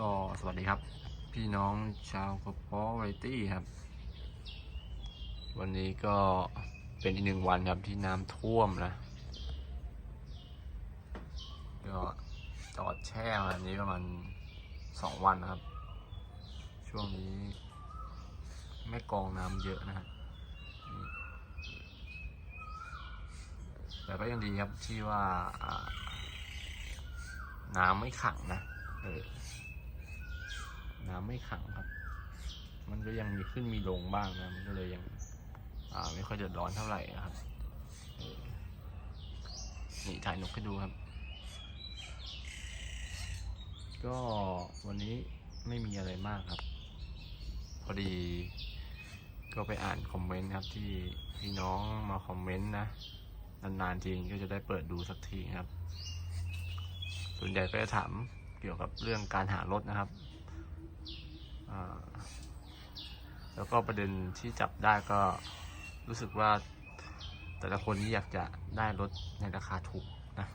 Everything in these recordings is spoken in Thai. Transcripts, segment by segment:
ก็สวัสดีครับ พี่น้องชาวกระเพาะไรตี้ครับ วันนี้ก็เป็นอีกหนึ่งวันครับที่น้ำท่วมนะก็จอดแช่แบบนี้ประมาณสองวันนะครับ ช่วงนี้ไม่กองน้ำเยอะนะครับแต่ก็ยังดีครับที่ว่าอ่าน้ำไม่ขังนะ เออ น้ำไม่ขังครับ มันก็ยังมีขึ้นมีลงบ้างนะมันก็เลยยังอ่าไม่ค่อยเดือดร้อนเท่าไหร่นะครับเออนี่ถ่ายนกให้ดูครับ ก็วันนี้ไม่มีอะไรมากครับ พอดีก็ไปอ่านคอมเมนต์ครับที่พี่น้องมาคอมเมนต์นะนานๆทีก็จะได้เปิดดูสักทีครับ ส่วนใหญ่ก็จะถามเกี่ยวกับเรื่องการหารถนะครับ แล้วก็ประเด็นที่จับได้ก็รู้สึกว่า แต่ละคนนี่อยากจะได้รถในราคาถูกนะ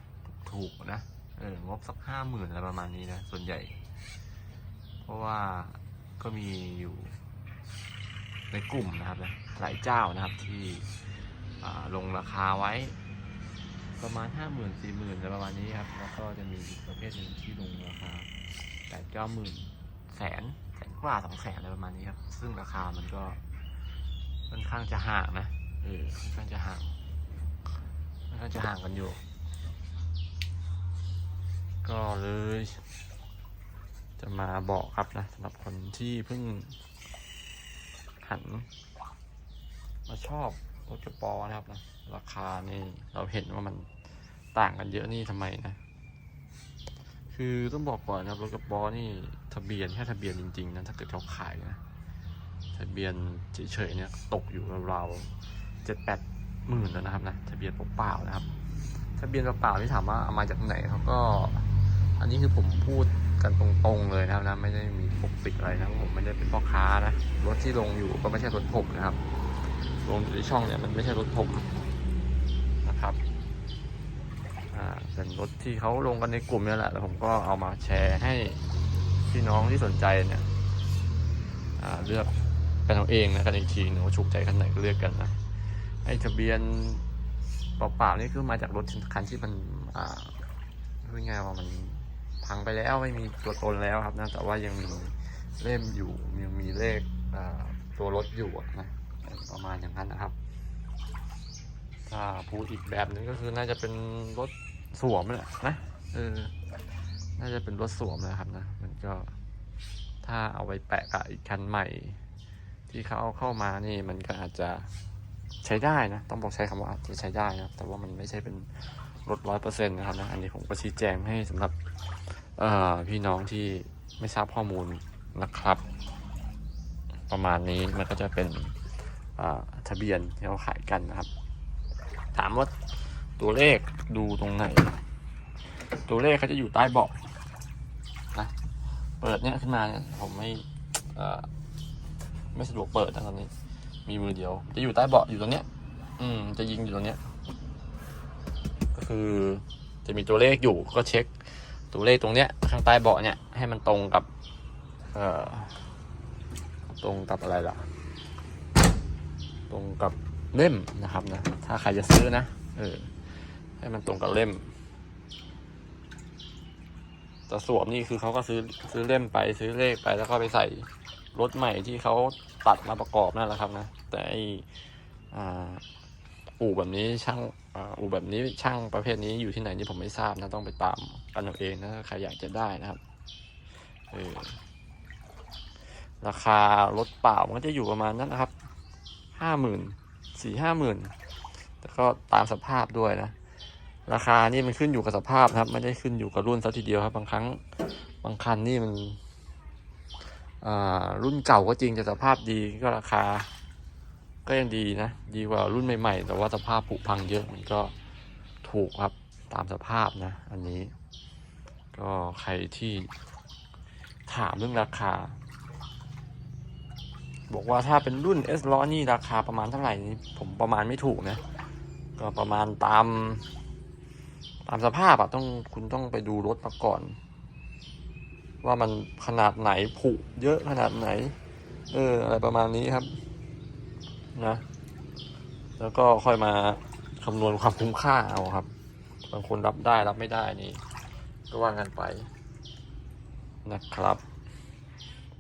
ถูกนะเอองบสักห้าหมื่นอะไรประมาณนี้นะส่วนใหญ่ เพราะว่าก็มีอยู่ในกลุ่มนะครับนะหลายเจ้านะครับที่ลงราคาไว้ ประมาณห้าหมื่นสี่หมื่นอะไรประมาณนี้ครับ แล้วก็จะมีอีกประเภทหนึ่งที่ลงราคาแปดเก้าหมื่นแสน กว่าสองแสนอะไรประมาณนี้ครับ ซึ่งราคามันก็ค่อนข้างจะห่างนะเออค่อนข้างจะห่างค่อนข้างจะห่างกันอยู่ ก็เลย จะมาบอกครับนะสำหรับคนที่เพิ่งหัน มาชอบรถกระปอนะครับนะราคานี่เราเห็นว่ามันต่างกันเยอะนี่ทำไมนะ คือต้องบอกก่อนนะครับรถกระปอนี่ ทะเบียนแค่ทะเบียนจริงๆนะถ้าเกิดเขาขายนะทะเบียนเฉยๆเนี่ยตกอยู่ราวๆเจ็ดแปดหมื่นแล้วนะครับนะทะเบียนเปล่าๆนะครับ ทะเบียนเปล่าๆที่ถามว่าเอามาจากไหนเขาก็ อันนี้คือผมพูดกันตรงๆเลยนะครับนะไม่ได้มีปกปิดอะไรนะผมไม่ได้เป็นพ่อค้านะรถที่ลงอยู่ก็ไม่ใช่รถผมนะครับ ลงอยู่ในช่องเนี่ยมันไม่ใช่รถผมนะครับอ่าเป็นรถที่เขาลงกันในกลุ่มนี่แหละแล้วผมก็เอามาแชร์ให้ พี่น้องที่สนใจเนี่ยเลือกกันเอาเองนะกันอีกทีหนึงว่าถูกใจคันไหนก็เลือกกันนะไอ้ทะเบียนเปล่าๆนี่คือมาจากรถคันที่มันอ่าพูดง่ายว่ามันพังไปแล้วไม่มีตัวตนแล้วครับนะแต่ว่ายังมีเล่มอยู่ยังมีเลขตัวรถอยู่นะประมาณอย่างนั้นนะครับ ถ้าพูดอีกแบบนึงก็คือน่าจะเป็นรถสวมแหละนะเออน่าจะเป็นรถสวมนะครับนะ ก็ถ้าเอาไปแปะกับอีกคันใหม่ ที่เขาเอาเข้ามานี่มันก็อาจจะใช้ได้นะ ต้องบอกใช้คำว่าอาจจะใช้ได้นะแต่ว่ามันไม่ใช่เป็นรถร้อยเปอร์เซ็นต์นะครับนะอันนี้ผมก็ชี้แจงให้สำหรับพี่น้องที่ไม่ทราบข้อมูลนะครับ ประมาณนี้มันก็จะเป็นทะเบียนที่เขาขายกันนะครับ ถามว่าตัวเลขดูตรงไหน ตัวเลขเขาจะอยู่ใต้เบาะ เปิดเนี่ยขึ้นมาเนี่ยผมไม่ไม่สะดวกเปิดนะตอนนี้ มีมือเดียว จะอยู่ใต้เบาะอยู่ตรงเนี้ย อืม จะยิงอยู่ตรงเนี้ย ก็คือจะมีตัวเลขอยู่ก็เช็ค ตัวเลขตรงเนี้ย ข้างใต้เบาะเนี่ยให้มันตรงกับ เอ่อ ตรงกับอะไรล่ะ ตรงกับเล่มนะครับนะ ถ้าใครจะซื้อนะ เออ ให้มันตรงกับเล่ม แต่สวมนี่คือเขาก็ซื้อซื้อเล่มไปซื้อเลขไปแล้วก็ไปใส่รถใหม่ที่เขาตัดมาประกอบนั่นแหละครับนะ แต่ไออู่แบบนี้ช่างอู่แบบนี้ช่างประเภทนี้อยู่ที่ไหนนี่ผมไม่ทราบนะต้องไปตามกันเอาเองนะใครอยากจะได้นะครับเออราคารถเปล่ามันก็จะอยู่ประมาณนั้นนะครับห้าหมื่นสี่ห้าหมื่นแต่ก็ตามสภาพด้วยนะ ราคานี่มันขึ้นอยู่กับสภาพนะครับ ไม่ได้ขึ้นอยู่กับรุ่นซะทีเดียวครับ บางครั้งบางคันนี่มันรุ่นเก่าก็จริงแต่สภาพดีก็ราคา ก็ยังดีนะ ดีกว่ารุ่นใหม่ ๆ แต่ว่าสภาพผุพังเยอะมันก็ถูกครับตามสภาพนะ อันนี้ ก็ใครที่ถามเรื่องราคา บอกว่าถ้าเป็นรุ่น S ล้อนี่ราคาประมาณเท่าไหร่นี่ผมประมาณไม่ถูกนะ ก็ประมาณตาม ตามสภาพอะต้องคุณต้องไปดูรถมาก่อน ว่ามันขนาดไหนผุเยอะขนาดไหน เออ อะไรประมาณนี้ครับ นะ แล้วก็ค่อยมาคำนวณความคุ้มค่าเอาครับ บางคนรับได้รับไม่ได้นี่ ก็ว่ากันไปนะครับ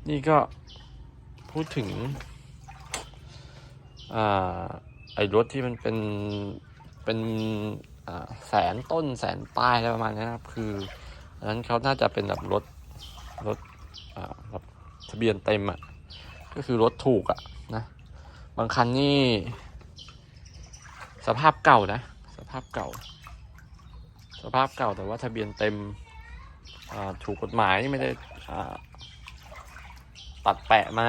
นี่ก็พูดถึงอ่าไอ้รถที่มันเป็นเป็น แสนต้นแสนปลายอะไรประมาณนี้นะครับ คืออันนั้นเขาน่าจะเป็นแบบรถรถแบบทะเบียนเต็มอะก็คือรถถูกอะนะบางคันนี่ สภาพเก่านะ สภาพเก่า สภาพเก่าแต่ว่าทะเบียนเต็มถูกกฎหมายไม่ได้ตัดแปะมา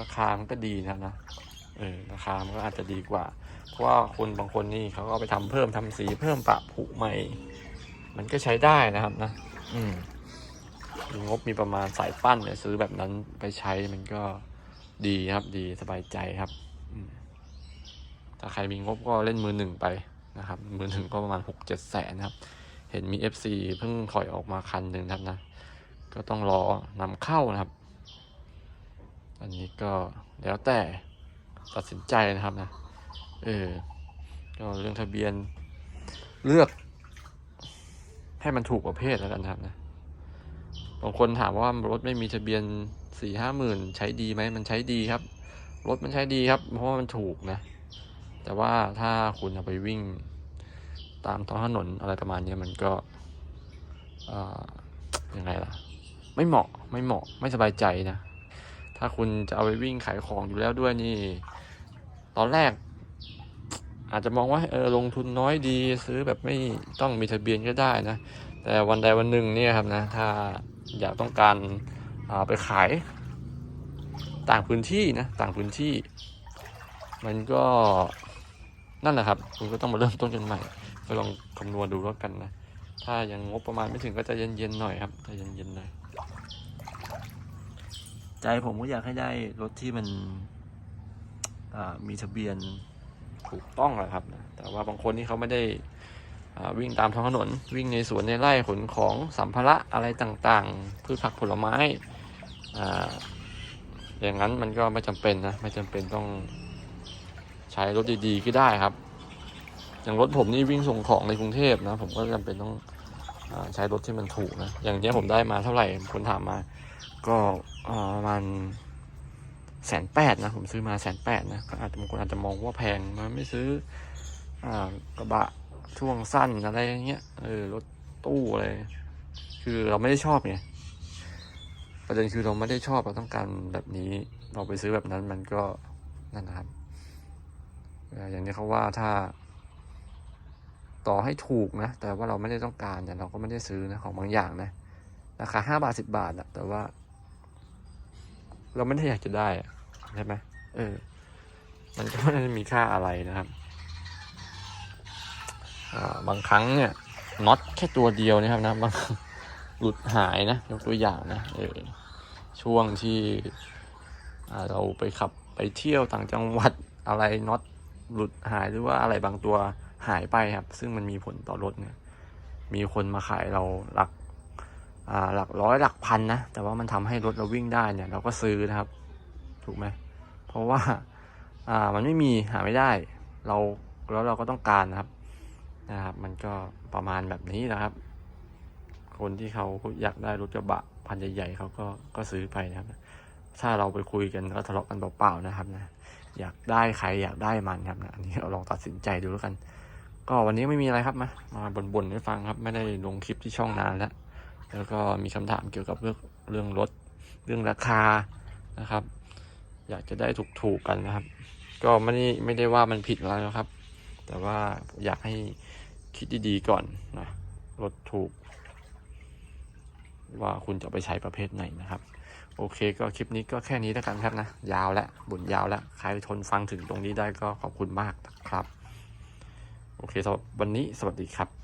ราคามันก็ดีนะนะเออราคามันก็อาจจะดีกว่า เพราะว่าคนบางคนนี่เขาก็เอาไปทำเพิ่มทำสีเพิ่มปะผุใหม่ มันก็ใช้ได้นะครับนะ อืมมีงบมีประมาณสายปั้นเนี่ยซื้อแบบนั้นไปใช้มันก็ดีครับดีสบายใจครับอืมถ้าใครมีงบก็เล่นมือหนึ่งไปนะครับ มือหนึ่งก็ประมาณหกเจ็ดแสนนะครับ เห็นมี FC เพิ่งถอยออกมาคันหนึ่งนะครับนะ ก็ต้องรอนำเข้านะครับ อันนี้ก็แล้วแต่ตัดสินใจนะครับนะ เออก็เรื่องทะเบียนเลือก ให้มันถูกประเภทแล้วกันครับนะบางคนถามว่ารถไม่มีทะเบียนสี่ห้าหมื่นใช้ดีไหมมันใช้ดีครับ รถมันใช้ดีครับ เพราะว่ามันถูกนะ แต่ว่าถ้าคุณเอาไปวิ่ง ตามท้องถนนอะไรประมาณนี้มันก็ยังไงล่ะ ไม่เหมาะไม่เหมาะไม่สบายใจนะ ถ้าคุณจะเอาไปวิ่งขายของอยู่แล้วด้วยนี่ ตอนแรก อาจจะมองว่าเออลงทุนน้อยดีซื้อแบบไม่ต้องมีทะเบียนก็ได้นะ แต่วันใดวันหนึ่งเนี่ยครับนะ ถ้าอยากต้องการาไปขายต่างพื้นที่นะต่างพื้นที่ มันก็นั่นแหละครับ คุณก็ต้องมาเริ่มต้นกันใหม่ ก็ลองคำนวณดูแล้วกันนะ ถ้ายังงบประมาณไม่ถึงก็จะเย็นๆหน่อยครับจะเย็นๆหน่อยใจผมก็อยากให้ได้รถที่มันมีทะเบียน ถูกต้องแหละครับ แต่ว่าบางคนที่เขาไม่ได้วิ่งตามท้องถนน วิ่งในสวนในไร่ขนของสัมภาระอะไรต่างๆพืชผักผลไม้อ่าอย่างนั้นมันก็ไม่จำเป็นนะไม่จำเป็นต้องใช้รถดีๆก็ได้ครับ อย่างรถผมนี่วิ่งส่งของในกรุงเทพนะ ผมก็จำเป็นต้องอใช้รถที่มันถูกนะอย่างเนี้ยผมได้มาเท่าไหร่คนถามมา ก็อ่าประมาณ แสนแปดนะ ผมซื้อมาแสนแปดนะก็อาจจะบางคนอาจจะมองว่าแพงมันไม่ซื้ออ่ากระบะช่วงสั้นอะไรอย่างเงี้ยเออรถตู้อะไรคือเราไม่ได้ชอบไงประเด็นคือเราไม่ได้ชอบเราต้องการแบบนี้ เราไปซื้อแบบนั้นมันก็นั่นนะครับอย่างนี้เขาว่าถ้า ต่อให้ถูกนะ แต่ว่าเราไม่ได้ต้องการเนี่ยเราก็ไม่ได้ซื้อนะของบางอย่างนะราคาห้าบาทสิบาทอะแต่ว่า เราไม่ได้อยากจะได้ใช่ไหมเออ มันก็ไม่ได้มีค่าอะไรนะครับบางครั้งเนี่ยน็อตแค่ตัวเดียวนะครับนะบางหลุดหายนะยกตัวอย่างนะเออช่วงที่เราไปขับไปเที่ยวต่างจังหวัดอะไรน็อตหลุดหายหรือว่าอะไรบางตัวหายไปครับ ซึ่งมันมีผลต่อรถเนี่ย มีคนมาขายเราหลัก หลักร้อยหลักพันนะ แต่ว่ามันทำให้รถเราวิ่งได้เนี่ย เราก็ซื้อนะครับ ถูกไหม เพราะว่าอ่ามันไม่มีหาไม่ได้ เราแล้วเราก็ต้องการนะครับนะครับ มันก็ประมาณแบบนี้นะครับ คนที่เขาอยากได้รถกระบะพันใหญ่ๆเขาก็ก็ซื้อไปนะครับ ถ้าเราไปคุยกันก็ทะเลาะกันเปล่าๆนะครับนะอยากได้ใครอยากได้มันครับนะอันนี้เราลองตัดสินใจดูแล้วกัน ก็วันนี้ไม่มีอะไรครับมามาบ่นๆให้ฟังครับ ไม่ได้ลงคลิปที่ช่องนานแล้ว แล้วก็มีคำถามเกี่ยวกับเรื่องเรื่องรถเรื่องราคานะครับ อยากจะได้ถูกๆกกันนะครับ ก็ไม่ได้ไม่ได้ว่ามันผิดอะไรหรอกครับ แต่ว่าอยากให้คิดดีๆก่อนนะรถถูก ว่าคุณจะไปใช้ประเภทไหนนะครับ โอเคก็คลิปนี้ก็แค่นี้แล้วกันครับนะ ยาวแล้วบุญยาวแล้วใครทนฟังถึงตรงนี้ได้ก็ขอบคุณมากนะครับ โอเคสำหรับวันนี้สวัสดีครับ